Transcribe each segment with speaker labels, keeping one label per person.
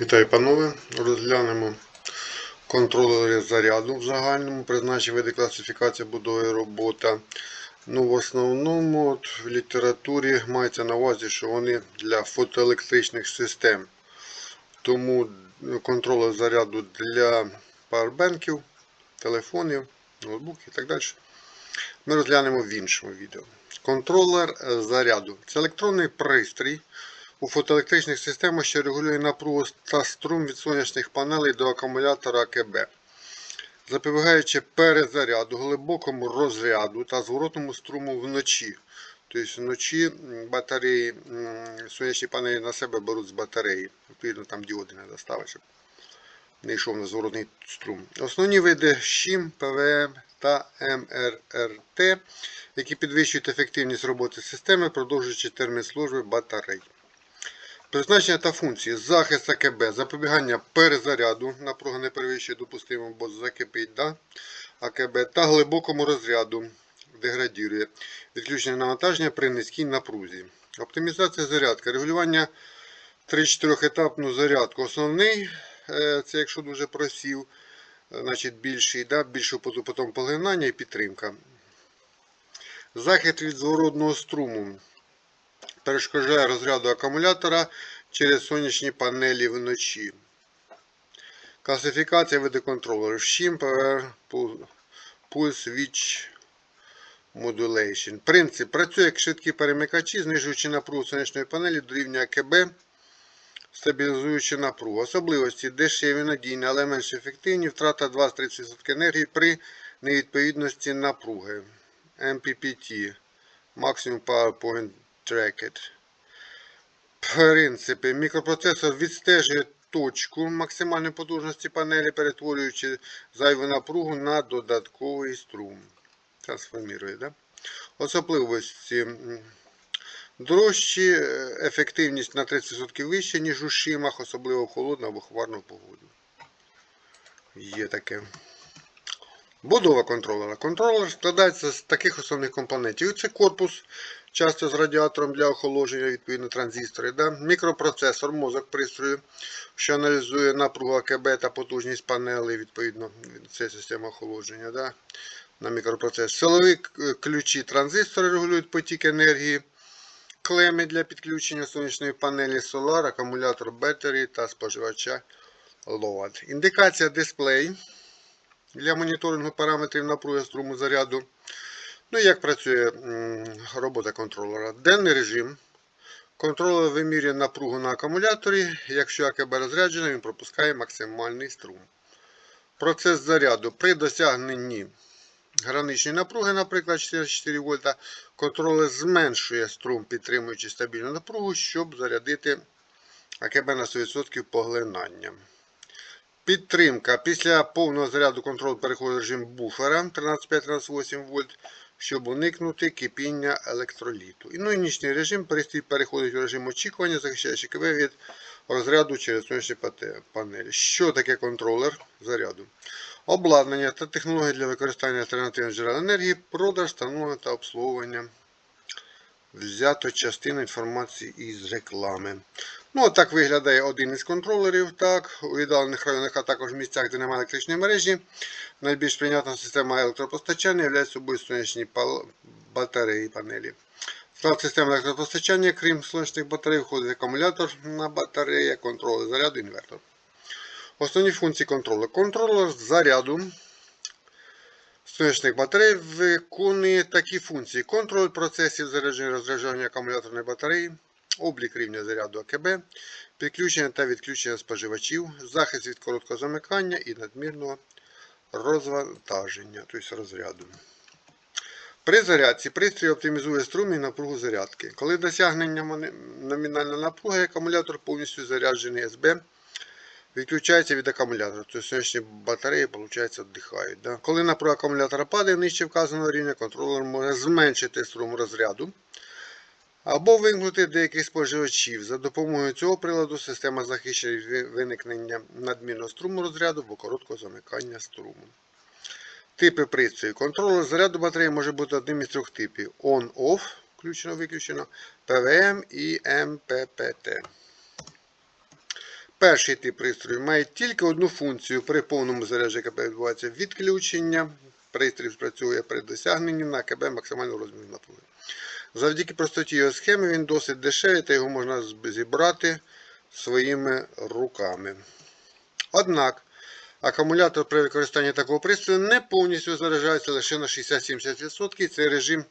Speaker 1: Вітаю, панове. Розглянемо контролери заряду в загальному, призначення види класифікації будови робота. Ну, в основному от, в літературі мається на увазі, що вони для фотоелектричних систем. Тому контролер заряду для павербенків, телефонів, ноутбуків і так далі. Ми розглянемо в іншому відео. Контролер е, заряду це електронний пристрій у фотоелектричних системах, що регулює напругу та струм від сонячних панелей до акумулятора АКБ, запобігаючи перезаряду, глибокому розряду та зворотному струму вночі. Тобто вночі батареї, сонячні панелі на себе беруть з батареї. Відповідно, там діоди не доставить, щоб не йшов на зворотний струм. Основні види ЩІМ, ПВМ та МРРТ, які підвищують ефективність роботи системи, продовжуючи термін служби батарей. Призначення та функції. Захист АКБ, запобігання перезаряду, напруга не перевищує допустимо, бо закипить да? АКБ та глибокому розряду деградірує. Відключення навантаження при низькій напрузі. Оптимізація зарядки. Регулювання 3-4 етапну зарядку. Основний, е, це якщо дуже просів, е, значить більший, да? більшу поту- потім поглинання і підтримка. Захист від зворотного струму перешкоджає розряду акумулятора через сонячні панелі вночі. Класифікація види контролерів. PWR, Pulse Switch Modulation. Принцип. Працює як швидкі перемикачі, знижуючи напругу сонячної панелі до рівня АКБ, стабілізуючи напругу. Особливості дешеві, надійні, але менш ефективні. Втрата 20-30% енергії при невідповідності напруги. MPPT. Maximum Power Tracked. Принципи. Мікропроцесор відстежує точку максимальної потужності панелі, перетворюючи зайву напругу на додатковий струм. Трансформує, да? Особливості. м, Дорожчі, е, ефективність на 30% вища, ніж у шимах, особливо в холодну або хмарну погоду. Є таке. Будова контролера. Контролер складається з таких основних компонентів. Це корпус, часто з радіатором для охолодження, відповідно транзистори. Да? Мікропроцесор, мозок пристрою, що аналізує напругу АКБ та потужність панелей, відповідно, це система охолодження. Да? На мікропроцесор. Силові ключі транзистори регулюють потік енергії. Клеми для підключення сонячної панелі Solar, акумулятор Battery та споживача Load. Індикація дисплей для моніторингу параметрів напруги струму заряду. Ну як працює робота контролера. Денний режим. Контролер вимірює напругу на акумуляторі. Якщо АКБ розряджено, він пропускає максимальний струм. Процес заряду. При досягненні граничної напруги, наприклад, 44 вольта, контролер зменшує струм, підтримуючи стабільну напругу, щоб зарядити АКБ на 100% поглинанням. Підтримка. Після повного заряду контроль переходить в режим буфера 13,5-13,8 вольт, щоб уникнути кипіння електроліту. І і нічний режим пристрій переходить в режим очікування, захищаючи КБ від розряду через сонячні панелі. Що таке контролер заряду? Обладнання та технології для використання альтернативних джерел енергії, продаж, встановлення та обслуговування. Взято частину інформації із реклами. Ну, так виглядає один із контролерів. Так, у віддалених районах, а також в місцях, де немає електричної мережі. Найбільш прийнятна система електропостачання є собою сонячні батареї панелі. Склад системи електропостачання, крім сонячних батарей, входить акумулятор на батареї, контролер заряду, інвертор. Основні функції контролера. Контролер заряду сонячних батарей виконує такі функції: контроль процесів зарядження і акумуляторної батареї, облік рівня заряду АКБ, підключення та відключення споживачів, захист від короткого замикання і надмірного розвантаження, тобто розряду. При зарядці пристрій оптимізує струм і напругу зарядки. Коли досягнення номінальна напруга, акумулятор повністю заряджений СБ, відключається від акумулятора. Тобто сонячні батареї, виходить, віддихають. Коли напруга акумулятора падає нижче вказаного рівня, контролер може зменшити струм розряду або вимкнути деяких споживачів. За допомогою цього приладу система захищає від виникнення надмірного струму розряду або короткого замикання струму. Типи пристрою. Контролер заряду батареї може бути одним із трьох типів: On-Off, включено-виключено, PWM і MPPT. Перший тип пристрою має тільки одну функцію. При повному заряджі КБ відбувається відключення. Пристрій спрацює при досягненні на КБ максимального розміру напруги. Завдяки простоті його схеми він досить дешевий та його можна зібрати своїми руками. Однак, акумулятор при використанні такого пристрою не повністю заряджається лише на 60-70%. Цей режим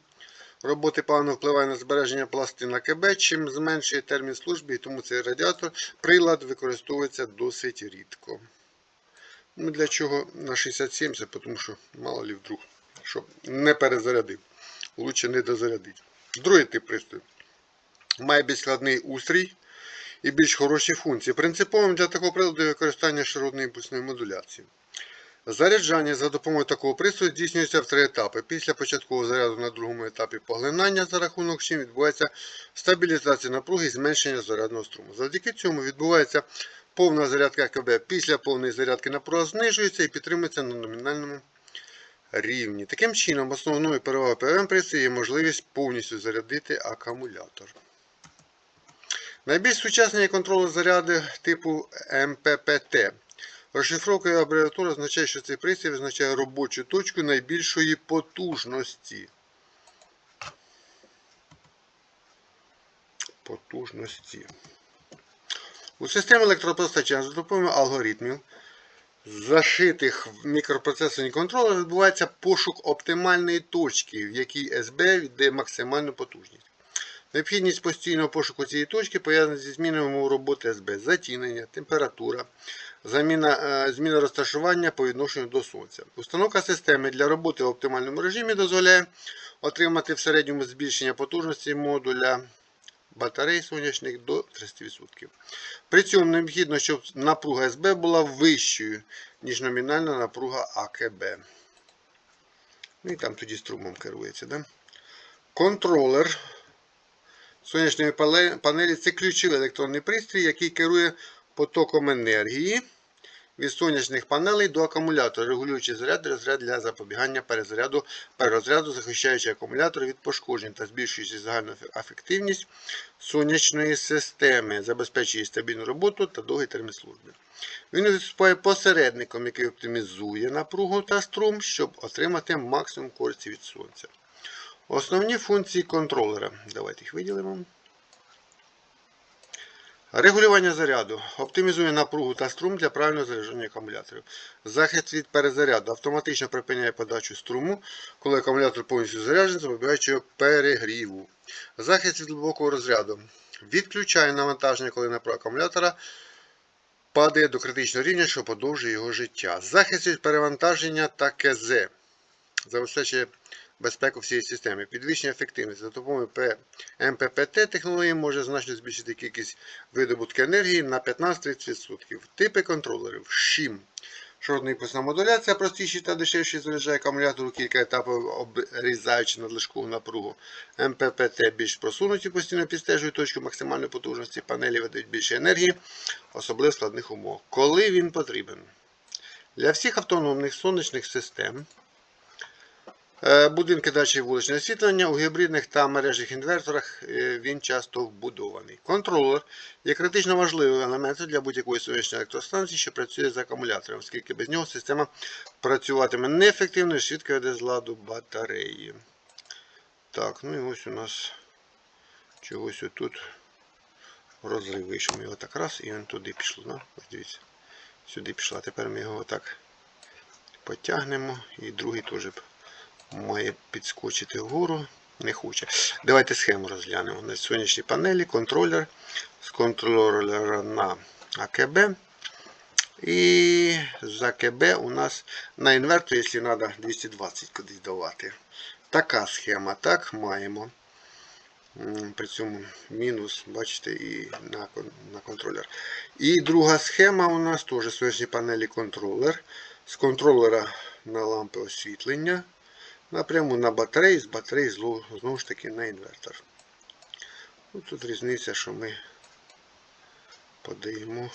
Speaker 1: роботи паливно впливає на збереження пластин КБ, чим зменшує термін служби, і тому цей радіатор прилад використовується досить рідко. Ну, для чого на 60-70, тому що мало лі вдруг, щоб не перезарядив. Лучше не дозарядити. Другий тип пристрою. Має більш складний устрій і більш хороші функції. Принциповим для такого приладу є використання широтної імпульсної модуляції. Заряджання за допомогою такого пристрою здійснюється в три етапи. Після початкового заряду на другому етапі поглинання, за рахунок чим відбувається стабілізація напруги і зменшення зарядного струму. Завдяки цьому відбувається повна зарядка КБ. Після повної зарядки напруга знижується і підтримується на номінальному рівні. Таким чином, основною перевагою ПВМ пристрою є можливість повністю зарядити акумулятор. Найбільш сучасний є контролер заряду типу МППТ. Розшифровкою абревіатура означає, що цей пристрій визначає робочу точку найбільшої потужності. Потужності. У системі електропостачання за допомогою алгоритмів, зашитих в мікропроцесорні контролери, відбувається пошук оптимальної точки, в якій СБ віддає максимальну потужність. Необхідність постійного пошуку цієї точки пов'язана зі зміною умов роботи СБ, затінення, температура, заміна, е, зміна розташування по відношенню до Сонця. Установка системи для роботи в оптимальному режимі дозволяє отримати в середньому збільшення потужності модуля батарей сонячних до 30%. При цьому необхідно, щоб напруга СБ була вищою, ніж номінальна напруга АКБ. Ну і там тоді струмом керується. Да? Контролер сонячної панелі це ключовий електронний пристрій, який керує потоком енергії від сонячних панелей до акумулятора, регулюючи заряд і розряд для запобігання перезаряду, перерозряду, захищаючи акумулятор від пошкоджень та збільшуючи загальну ефективність сонячної системи, забезпечує стабільну роботу та довгий термін служби. Він виступає посередником, який оптимізує напругу та струм, щоб отримати максимум користі від сонця. Основні функції контролера. Давайте їх виділимо. Регулювання заряду. Оптимізує напругу та струм для правильного заряджання акумуляторів. Захист від перезаряду. Автоматично припиняє подачу струму, коли акумулятор повністю заряджений, запобігаючи перегріву. Захист від глибокого розряду. Відключає навантаження, коли напруга акумулятора падає до критичного рівня, що подовжує його життя. Захист від перевантаження та КЗ. Забезпечує безпеку всієї системи. Підвищення ефективності за допомогою МППТ технології може значно збільшити кількість видобутку енергії на 15-30%. Типи контролерів. ШІМ. Шоротна імпульсна модуляція простіші та дешевші заряджає акумулятор у кілька етапів, обрізаючи надлишкову напругу. МППТ більш просунуті, постійно підстежують точку максимальної потужності, панелі видають більше енергії, особливо в складних умовах. Коли він потрібен? Для всіх автономних сонячних систем Будинки дачі вуличне освітлення у гібридних та мережних інверторах е, він часто вбудований. Контролер є критично важливим елементом для будь-якої сонячної електростанції, що працює з акумулятором, оскільки без нього система працюватиме неефективно і швидко веде з ладу батареї. Так, ну і ось у нас чогось отут розрив вийшов. Ми його так раз і він туди пішло. Да? Ось дивіться. Сюди пішла. Тепер ми його так потягнемо і другий теж має підскочити вгору. Не хоче. Давайте схему розглянемо. На сонячній панелі контролер з контролера на АКБ. І з АКБ у нас на інвертор, якщо треба, 220 кудись давати. Така схема. Так, маємо. При цьому мінус, бачите, і на, на контролер. І друга схема у нас теж сонячні панелі контролер. З контролера на лампи освітлення напряму на батареї, з батареї знову ж таки на інвертор. Ну, тут різниця, що ми подаємо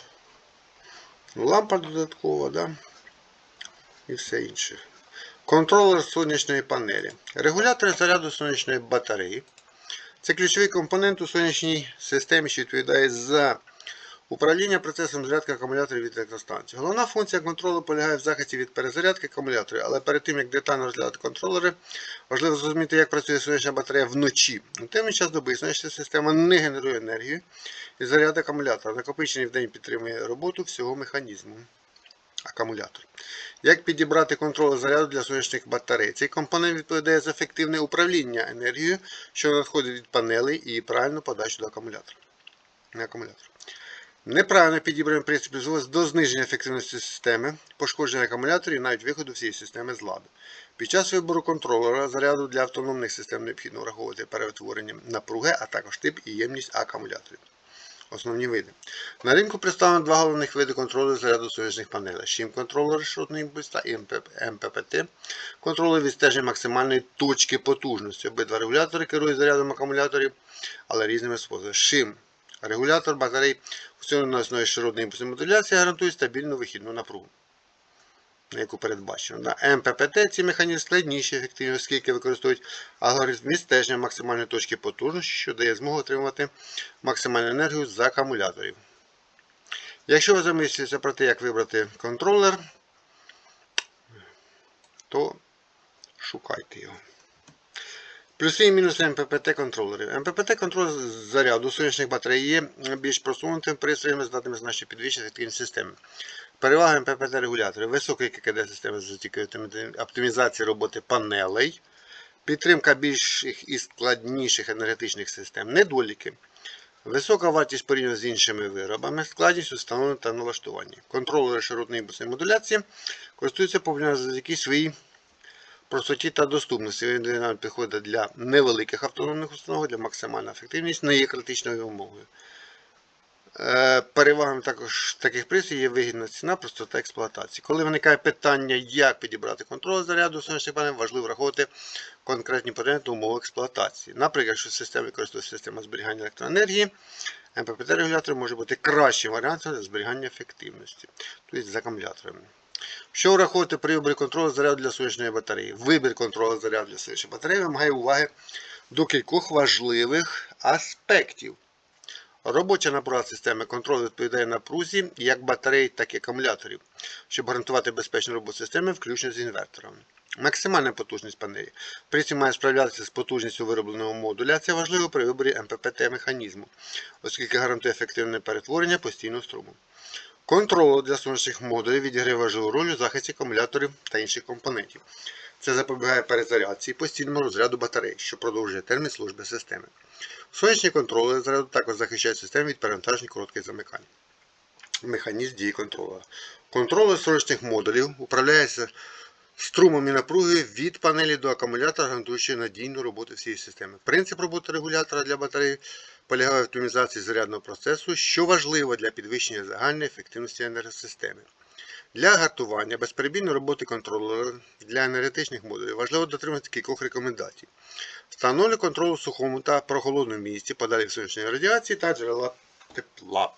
Speaker 1: ну, лампа додаткова, да? і все інше. Контролер сонячної панелі. Регулятор заряду сонячної батареї. Це ключовий компонент у сонячній системі, що відповідає за Управління процесом зарядки акумуляторів від електростанції. Головна функція контролю полягає в захисті від перезарядки акумуляторів, але перед тим як детально розглядати контролери, важливо зрозуміти, як працює сонячна батарея вночі. У темний час доби сонячна система не генерує енергію і заряд акумулятора, накопичений в день підтримує роботу всього механізму. Акумулятор. Як підібрати контролер заряду для сонячних батарей? Цей компонент відповідає за ефективне управління енергією, що надходить від панелей і правильну подачу до акумулятора. Акумулятор. Неправильно підібраний принцип призводить до зниження ефективності системи, пошкодження акумуляторів і навіть виходу всієї системи з ладу. Під час вибору контролера заряду для автономних систем необхідно враховувати перетворення напруги, а також тип і ємність акумуляторів. Основні види. На ринку представлено два головних види контролю заряду сонячних панелей. Шим контролер шотний імпульс та МППТ. Контролер відстеження максимальної точки потужності. Обидва регулятори керують зарядом акумуляторів, але різними способами. Шим регулятор батарей на основі широтної імпульсної гарантує стабільну вихідну напругу. Яку передбачено. На МППТ ці механізми складніші ефективні, оскільки використовують алгоритм відстеження максимальної точки потужності, що дає змогу отримувати максимальну енергію з акумуляторів. Якщо ви замислюєтеся про те, як вибрати контролер, то шукайте його. Плюси і мінуси МППТ контролерів. МППТ контролер заряду сонячних батарей є більш просунутим пристроєм, здатним значно підвищити ефективність системи. Перевага МППТ регуляторів. Високий ККД системи з оптимізації роботи панелей. Підтримка більших і складніших енергетичних систем. Недоліки. Висока вартість порівняно з іншими виробами, складність установлення та налаштування. Контролери широтної імпульсної модуляції користуються популярністю завдяки своїй простоті та доступності. Він ідеально підходить для невеликих автономних установок, для максимальної ефективності не є критичною вимогою. Е, Перевагами також таких пристроїв є вигідна ціна, простота експлуатації. Коли виникає питання, як підібрати контроль заряду сонячних панелей, важливо враховувати конкретні потреби умови експлуатації. Наприклад, якщо система використовує систему зберігання електроенергії, МППТ-регулятор може бути кращим варіантом для зберігання ефективності, тобто з акумуляторами. Що враховувати при виборі контролю заряду для сонячної батареї? Вибір контролю заряду для сонячної батареї вимагає уваги до кількох важливих аспектів. Робоча напруга системи контролю відповідає напрузі як батарей, так і акумуляторів, щоб гарантувати безпечну роботу системи, включно з інвертором. Максимальна потужність панелі. При має справлятися з потужністю виробленого модуля. Це важливо при виборі МППТ механізму, оскільки гарантує ефективне перетворення постійного струму. Контролер для сонячних модулів відіграє важливу роль у захисті акумуляторів та інших компонентів. Це запобігає перезарядці і постійному розряду батарей, що продовжує термін служби системи. Сонячні контролери заряду також захищають систему від перевантажень коротких замикань. Механізм дії контролера. Контролер сонячних модулів управляється струмом і напругою від панелі до акумулятора, гарантуючи надійну роботу всієї системи. Принцип роботи регулятора для батареї полягає в оптимізації зарядного процесу, що важливо для підвищення загальної ефективності енергосистеми. Для гартування безперебійної роботи контролера для енергетичних модулів важливо дотримуватися кількох рекомендацій. Встановлюй контроль у сухому та прохолодному місці, подалі сонячної радіації та джерела тепла.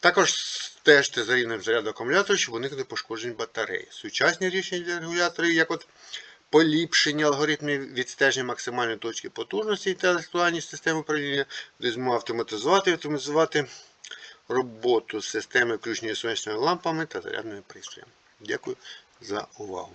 Speaker 1: Також стежте за рівнем заряду акумулятора, щоб уникнути пошкоджень батареї. Сучасні рішення для регуляторів, як от поліпшення алгоритмів відстеження максимальної точки потужності інтелектуальної системи управління, де автоматизувати і автоматизувати роботу системи включення сонячними лампами та зарядними пристроями. Дякую за увагу.